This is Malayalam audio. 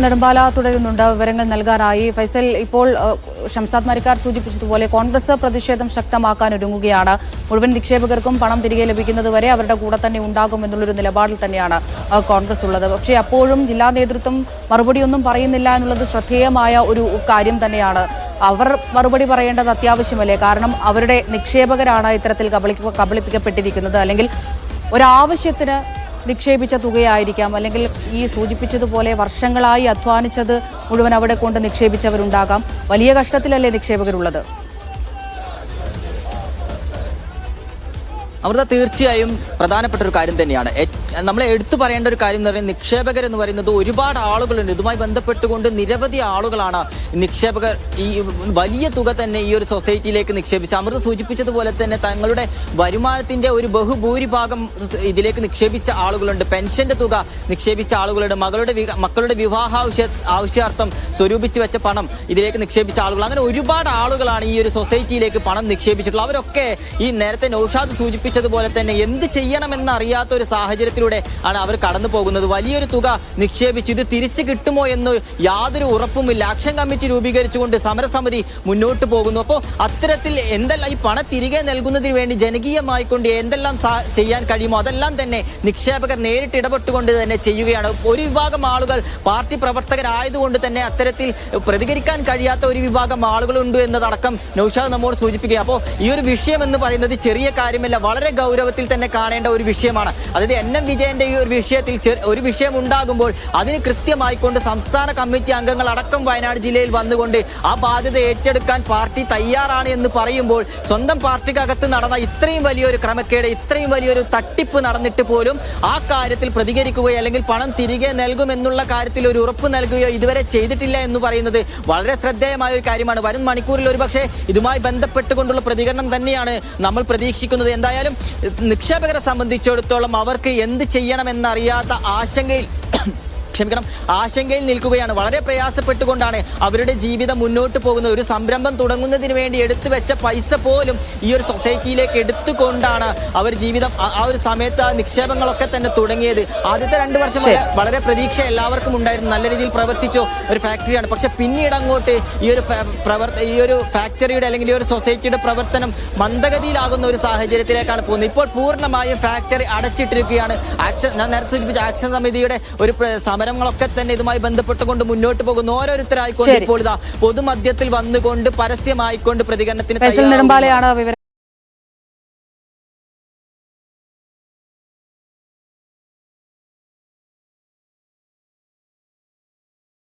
നെടുമ്പാല തുടരുന്നുണ്ട്. വിവരങ്ങൾ നൽകാനായി. ഫൈസൽ ഇപ്പോൾ ഷംസാദ് മരിക്കാർ സൂചിപ്പിച്ചതുപോലെ കോൺഗ്രസ് പ്രതിഷേധം ശക്തമാക്കാൻ ഒരുങ്ങുകയാണ്. മുഴുവൻ നിക്ഷേപകർക്കും പണം തിരികെ ലഭിക്കുന്നതുവരെ അവരുടെ കൂടെ തന്നെ ഉണ്ടാകും എന്നുള്ളൊരു നിലപാടിൽ തന്നെയാണ് കോൺഗ്രസ് ഉള്ളത്. പക്ഷേ അപ്പോഴും ജില്ലാ നേതൃത്വം മറുപടിയൊന്നും പറയുന്നില്ല എന്നുള്ളത് ശ്രദ്ധേയമായ ഒരു കാര്യം തന്നെയാണ്. അവർ മറുപടി പറയേണ്ടത് അത്യാവശ്യമല്ലേ? കാരണം അവരുടെ നിക്ഷേപകരാണ് ഇത്തരത്തിൽ കബളി- കബളിപ്പിക്കപ്പെട്ടിരിക്കുന്നത്. അല്ലെങ്കിൽ ഒരാവശ്യത്തിന് നിക്ഷേപിച്ച തുകയായിരിക്കാം. അല്ലെങ്കിൽ ഈ സൂചിപ്പിച്ചതുപോലെ വർഷങ്ങളായി അധ്വാനിച്ചത് മുഴുവൻ അവിടെ കൊണ്ട് നിക്ഷേപിച്ചവരുണ്ടാകാം. വലിയ കഷ്ടത്തിലല്ലേ നിക്ഷേപകരുള്ളത്? അമൃത തീർച്ചയായും പ്രധാനപ്പെട്ട ഒരു കാര്യം തന്നെയാണ്. നമ്മൾ എടുത്തു പറയേണ്ട ഒരു കാര്യം എന്ന് പറയുന്നത് നിക്ഷേപകർ എന്ന് പറയുന്നത് ഒരുപാട് ആളുകളുണ്ട്. ഇതുമായി ബന്ധപ്പെട്ടുകൊണ്ട് നിരവധി ആളുകളാണ് നിക്ഷേപകർ ഈ വലിയ തുക തന്നെ ഈ ഒരു സൊസൈറ്റിയിലേക്ക് നിക്ഷേപിച്ച് അമൃത സൂചിപ്പിച്ചതുപോലെ തന്നെ തങ്ങളുടെ വരുമാനത്തിന്റെ ഒരു ബഹുഭൂരിഭാഗം ഇതിലേക്ക് നിക്ഷേപിച്ച ആളുകളുണ്ട്. പെൻഷന്റെ തുക നിക്ഷേപിച്ച ആളുകളുണ്ട്. മകളുടെ മക്കളുടെ വിവാഹ ആവശ്യ ആവശ്യാർത്ഥം സ്വരൂപിച്ച് വെച്ച പണം ഇതിലേക്ക് നിക്ഷേപിച്ച ആളുകൾ. അങ്ങനെ ഒരുപാട് ആളുകളാണ് ഈ ഒരു സൊസൈറ്റിയിലേക്ക് പണം നിക്ഷേപിച്ചിട്ടുള്ളത്. അവരൊക്കെ ഈ നേരത്തെ നൌഷാദ് സൂചിപ്പിച്ചതുപോലെ തന്നെ എന്ത് ചെയ്യണമെന്ന് അറിയാത്ത ഒരു സാഹചര്യത്തിലൂടെ ആണ് അവർ കടന്നു പോകുന്നത്. വലിയൊരു തുക നിക്ഷേപിച്ച് ഇത് തിരിച്ചു കിട്ടുമോ എന്ന് യാതൊരു ഉറപ്പുമില്ല. ആക്ഷൻ കമ്മിറ്റി രൂപീകരിച്ചുകൊണ്ട് സമരസമിതി മുന്നോട്ട് പോകുന്നു. അപ്പോൾ അത്തരത്തിൽ എന്തെല്ലാം ഈ പണം തിരികെ നൽകുന്നതിന് വേണ്ടി ജനകീയമായിക്കൊണ്ട് എന്തെല്ലാം ചെയ്യാൻ കഴിയുമോ? അതെല്ലാം തന്നെ നിക്ഷേപകർ നേരിട്ട് ഇടപെട്ടുകൊണ്ട് തന്നെ ചെയ്യുകയാണ്. ഒരു വിഭാഗം ആളുകൾ പാർട്ടി പ്രവർത്തകരായതുകൊണ്ട് തന്നെ അത്തരത്തിൽ പ്രതികരിക്കാൻ കഴിയാത്ത ഒരു വിഭാഗം ആളുകളുണ്ട് എന്നതടക്കം നൌഷാദ് നമ്മോട് സൂചിപ്പിക്കുക അപ്പോൾ ഈ ഒരു വിഷയം എന്ന് പറയുന്നത് ചെറിയ കാര്യമല്ല വളരെ ഗൗരവത്തിൽ തന്നെ കാണേണ്ട ഒരു വിഷയമാണ്. അതായത് എൻ എം വിജയന്റെ ഈ ഒരു വിഷയത്തിൽ ഒരു വിഷയം ഉണ്ടാകുമ്പോൾ അതിന് കൃത്യമായിക്കൊണ്ട് സംസ്ഥാന കമ്മിറ്റി അംഗങ്ങൾ അടക്കം വയനാട് ജില്ലയിൽ വന്നുകൊണ്ട് ആ ബാധ്യത ഏറ്റെടുക്കാൻ പാർട്ടി തയ്യാറാണ് എന്ന് പറയുമ്പോൾ സ്വന്തം പാർട്ടിക്കകത്ത് നടന്ന ഇത്രയും വലിയൊരു ക്രമക്കേട് ഇത്രയും വലിയൊരു തട്ടിപ്പ് നടന്നിട്ട് പോലും ആ കാര്യത്തിൽ പ്രതികരിക്കുകയോ അല്ലെങ്കിൽ പണം തിരികെ നൽകുമെന്നുള്ള കാര്യത്തിൽ ഒരു ഉറപ്പ് നൽകുകയോ ഇതുവരെ ചെയ്തിട്ടില്ല എന്ന് പറയുന്നത് വളരെ ശ്രദ്ധേയമായ ഒരു കാര്യമാണ്. വരും മണിക്കൂറിൽ ഒരുപക്ഷെ ഇതുമായി ബന്ധപ്പെട്ടുകൊണ്ടുള്ള പ്രതികരണം തന്നെയാണ് നമ്മൾ പ്രതീക്ഷിക്കുന്നത്. എന്തായാലും നിക്ഷേപകരെ സംബന്ധിച്ചിടത്തോളം അവർക്ക് എന്ത് ചെയ്യണമെന്നറിയാത്ത ആശങ്കയിൽ ക്ഷമിക്കണം. ആശങ്കയിൽ നിൽക്കുകയാണ്. വളരെ പ്രയാസപ്പെട്ടുകൊണ്ടാണ് അവരുടെ ജീവിതം മുന്നോട്ട് പോകുന്നത് ഒരു സംരംഭം തുടങ്ങുന്നതിന് വേണ്ടി എടുത്തു വെച്ച പൈസ പോലും ഈ ഒരു സൊസൈറ്റിയിലേക്ക് എടുത്തുകൊണ്ടാണ് അവർ ജീവിതം ആ- ഒരു സമയത്ത് ആ നിക്ഷേപങ്ങളൊക്കെ തന്നെ തുടങ്ങിയത്. ആദ്യത്തെ രണ്ട് വർഷം വളരെ പ്രതീക്ഷ എല്ലാവർക്കും ഉണ്ടായിരുന്നു. നല്ല രീതിയിൽ പ്രവർത്തിച്ച ഒരു ഫാക്ടറിയാണ്. പക്ഷെ പിന്നീട് അങ്ങോട്ട് ഈ ഒരു പ്രവർത്തന പ്രവർത്ത ഈ ഒരു ഫാക്ടറിയുടെ അല്ലെങ്കിൽ ഈ ഒരു സൊസൈറ്റിയുടെ പ്രവർത്തനം മന്ദഗതിയിലാകുന്ന ഒരു സാഹചര്യത്തിലേക്കാണ് പോകുന്നത്. ഇപ്പോൾ പൂർണമായും ഫാക്ടറി അടച്ചിട്ടിരിക്കുകയാണ്. ആക്ഷൻ ഞാൻ നേരത്തെ സൂചിപ്പിച്ച ആക്ഷൻ സമിതിയുടെ ഒരു സമരങ്ങളൊക്കെ തന്നെ ഇതുമായി ബന്ധപ്പെട്ടുകൊണ്ട് മുന്നോട്ട് പോകുന്നു ഓരോരുത്തരായിക്കൊണ്ട്. ഇപ്പോൾ ഇതാ പൊതുമധ്യത്തിൽ വന്നുകൊണ്ട് പരസ്യമായിക്കൊണ്ട് പ്രതികരണത്തിന് വിവരം